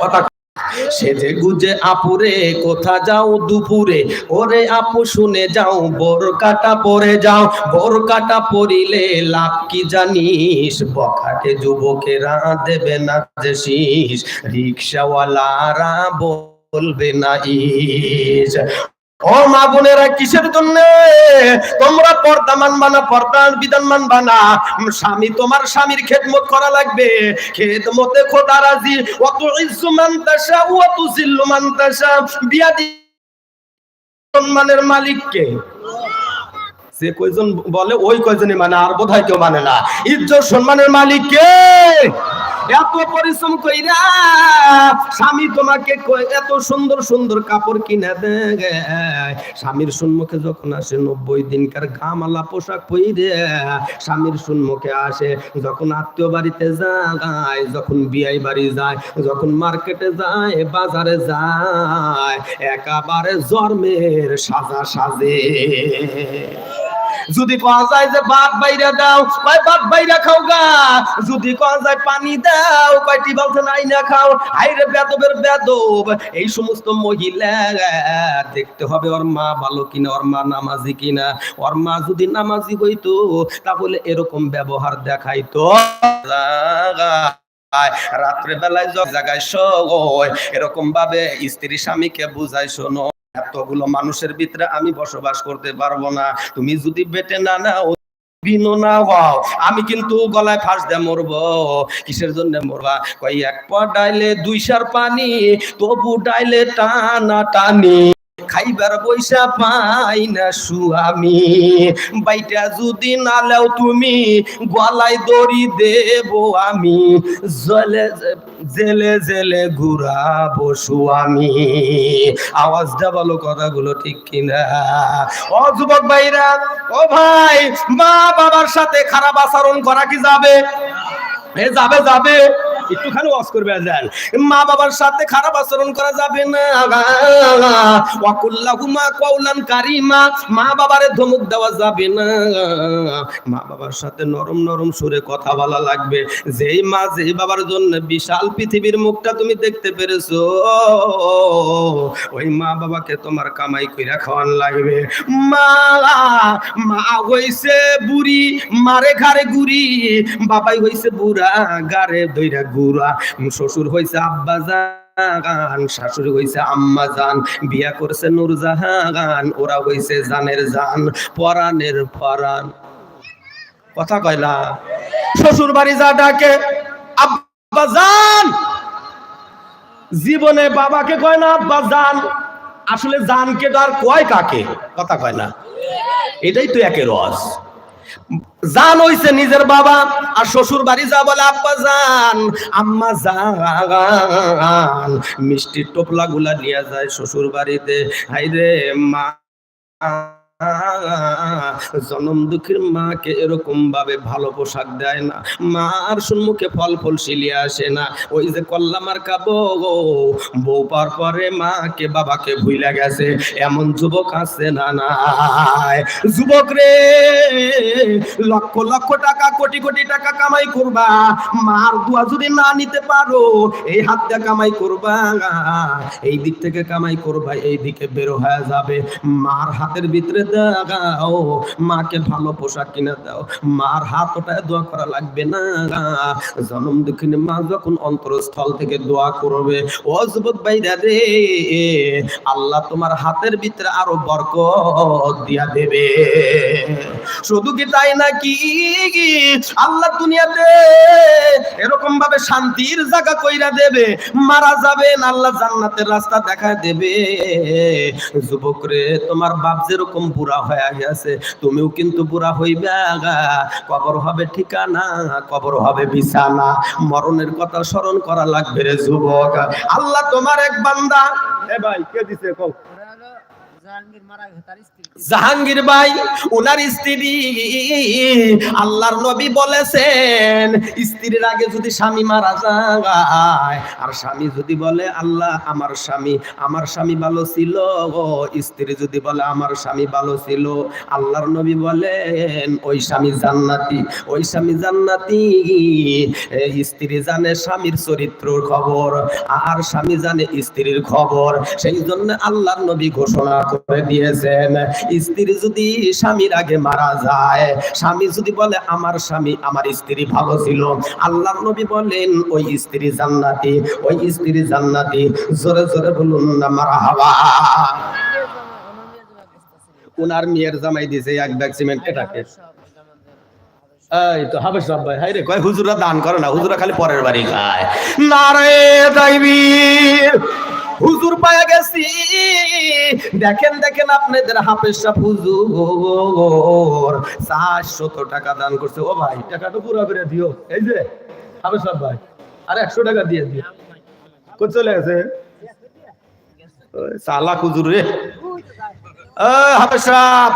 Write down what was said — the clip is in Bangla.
কথা সেজে গুজে আপুরে, কোথা যাও দুপুরে? ওরে আপু শুনে যাও, বোর কাটা পরে যাও। বোর কাটা পরিলে লাভ কি জানিস? বখাটে যুবকেরা দেবে না যে শীষ। রিক্সাওয়ালারা বলবে না ইস। ও মা বোনেরা কিসের জন্য? তোমরা পর্দা মানবা না পর্দার বিধান মানবা না স্বামী, তোমার স্বামীর খেদমত করা লাগবে। খেদমতে খোদা রাজি। অত ইজ্জু মানতাসা ও অত জিল্লু মানতাসা বিয়াদি সম্মানের মালিককে। যে কয়জন বলে, ওই কয়জনই মানে আর বোধহয় কেউ মানে না। ইজ্জত সম্মানের মালিক কে এত পরিশ্রম কইরা স্বামী তোমাকে এত সুন্দর সুন্দর কাপড় কিনে দেয় স্বামীর সম্মুখে যখন আসে নব্বই দিনকার গামালা পোশাক পইরে, স্বামীর সম্মুখে আসে, যখন আত্মীয় বাড়িতে যায়, যখন বিয়াই বাড়ি যায়, যখন মার্কেটে যায়, বাজারে যায়, একেবারে জন্মের সাজা সাজে। যদি কোয়া যায় যে ভাত বাইরা দাও, কয় ভাত বাইরা খাও গা। যদি কোয়া যায় পানি দাও, কয় টিবালতে নাই না খাও। হাইরে বেদবের বেদব, এই সমস্ত মহিলা দেখতে হবে ওর মা ভালো কিনা, ওর মা নামাজি কিনা। ওর মা যদি নামাজি হইতো, তাহলে এরকম ব্যবহার দেখাইতো। রাত্রে বেলায় জায়গায় শোয়, এরকম ভাবে স্ত্রী স্বামীকে বুঝাই শোনো এতগুলো মানুষের ভিতরে আমি বসবাস করতে পারব না। তুমি যদি বেটে না নাও আমি কিন্তু গলায় ফাঁস দিয়ে মরবো। কিসের জন্য মরবা? কই এক পর ডাইলে দুই সার পানি, তবু ডাইলে টানা টানি। খাইবার পয়সা পাই না সুয়ামি বাইটা যদি না লেও তুমি, গলায় দড়ি দেব আমি। জলে জেলে জেলে ঘুরাবো সুয়ামি আওয়াজটা বলো কথাগুলো ঠিক কিনা? ও যুবক ভাইরা, ও ভাই মা বাবার সাথে খারাপ আচরণ করা কি যাবে? এ যাবে যাবে। একটুখানি ওয়াজ করবে যান মা বাবার সাথে খারাপ আচরণ করা যাবে না ওয়াকুল্লাহুমা কওলান কারিমা। মা বাবারে ধমক দেওয়া যাবে না। মা বাবার সাথে নরম নরম সুরে কথা বলা লাগবে। যেই মা যেই বাবার জন্য বিশাল পৃথিবীর মুখটা তুমি দেখতে পেরেছ, ওই মা বাবাকে তোমার কামাই কইরা খাওয়ান লাগবে। মা মা হইছে বুড়ি, মারে ঘাড়ে গুড়ি বাবাই হইছে বুড়া গারে দইরা গুড়া শ্বশুর হইছে আব্বা জান শাশুড়ি হইছে আম্মা জান, বিয়া করছে নূরজাহান ওরা হইছে জানের জান, পরানের পরান। কথা কয়লা শ্বশুর বাড়ি যা ডাকে, আব্বা জান! জীবনে বাবাকে কয় না, আব্বা জান? আসলে জানকে আর কয় কাকে? কথা কয় না? এটাই তো একে রস জান হইছে নিজের বাবা, আর শ্বশুর বাড়ি যা বলে, আব্বা, জান। আম্মা, জান। মিষ্টির টোপলা গুলা নিয়ে যায় শ্বশুর বাড়িতে হাইরে মা জনম দুঃখের মাকে এরকম ভাবে ভালো পোশাক দেয় না। মার সম্মুখে ফল ফল সিলিয়ে আসে না। ওই যে কল্লামার কাবো বউ পার পরে মাকে বাবাকে ভুইলা গেছে। এমন যুবক আছে না নাই। যুবক রে, লক্ষ লক্ষ টাকা, কোটি কোটি টাকা কামাই করবা। মার দুয়া যদি না নিতে পারো, এই হাত দিয়ে কামাই করবা। এই দিক থেকে কামাই করবা, এই দিকে বেরো হয়ে যাবে। মার হাতের ভিতরে দাও, মাকে ভালো পোশাক কিনে দাও। মার হাত ওটায় দোয়া করা লাগবে না। জনম দুঃখিনী মা যখন অন্তরস্থল থেকে দোয়া করবে, ও যুবক রে, আল্লাহ তোমার হাতের ভিতরে আরও বরকত দিয়া দেবে। শুধু কি তাই নাকি? আল্লাহ দুনিয়াতে এরকম ভাবে শান্তির জায়গা কইরা দেবে। মারা যাবেন, আল্লাহ জান্নাতের রাস্তা দেখায় দেবে। যুবক রে, তোমার বাপ যেরকম বুড়া হয়ে গেছে, তুমিও কিন্তু পুরা হইবে কবর হবে ঠিকানা, কবর হবে বিছানা। মরণের কথা স্মরণ করা লাগবে রে যুবক। আল্লাহ তোমার এক বান্দা এ ভাই, কে দিছে কও? জাহাঙ্গীর ভাই ওনার স্ত্রী। আল্লাহর নবী বলেছেন, স্ত্রীর আগে যদি স্বামী মারা যায়, আর স্বামী যদি বলে, আল্লাহ, আমার স্বামী আমার স্বামী ভালো ছিল। স্ত্রী যদি বলে, আমার স্বামী ভালো ছিল। আল্লাহর নবী বলেন, ওই স্বামী জান্নাতি, ওই স্বামী জান্নাতি। স্ত্রী জানে স্বামীর চরিত্রর খবর, আর স্বামী জানে স্ত্রীর খবর। সেই জন্য আল্লাহর নবী ঘোষণা করে দিয়েছেন। স্ত্রী যদি স্বামীর আগে মারা যায়, স্বামী যদি বলে, আমার স্বামী আমার স্ত্রী ভালো ছিল। আল্লাহর নবী বলেন, ওই স্ত্রী জান্নাতি, ওই স্ত্রী জান্নাতি। জোরে জোরে বলুন না মারা হাওয়া ওনার মেয়ের জামাই দিছে এক ব্যাগ সিমেন্ট, এটাকে। এই তো হাবেশ ভাই হাই রে, কয় হুজুরা দান করে না হুজুরা খালি পরের বাড়ি খায়। না রে তাইবীর। হুজুর পায়া গেছি। দেখেন দেখেন আপনাদের হাফেজ সাহেব হুজুর, চারশত টাকা দান করছে। ও ভাই, টাকাটা পুরো করে দিও। এই যে, হাফেজ সাহেব ভাই, আর একশো টাকা দিয়ে দিও। কই চলে গেছে? সালা হুজুর রে। হাফেজ সাহেব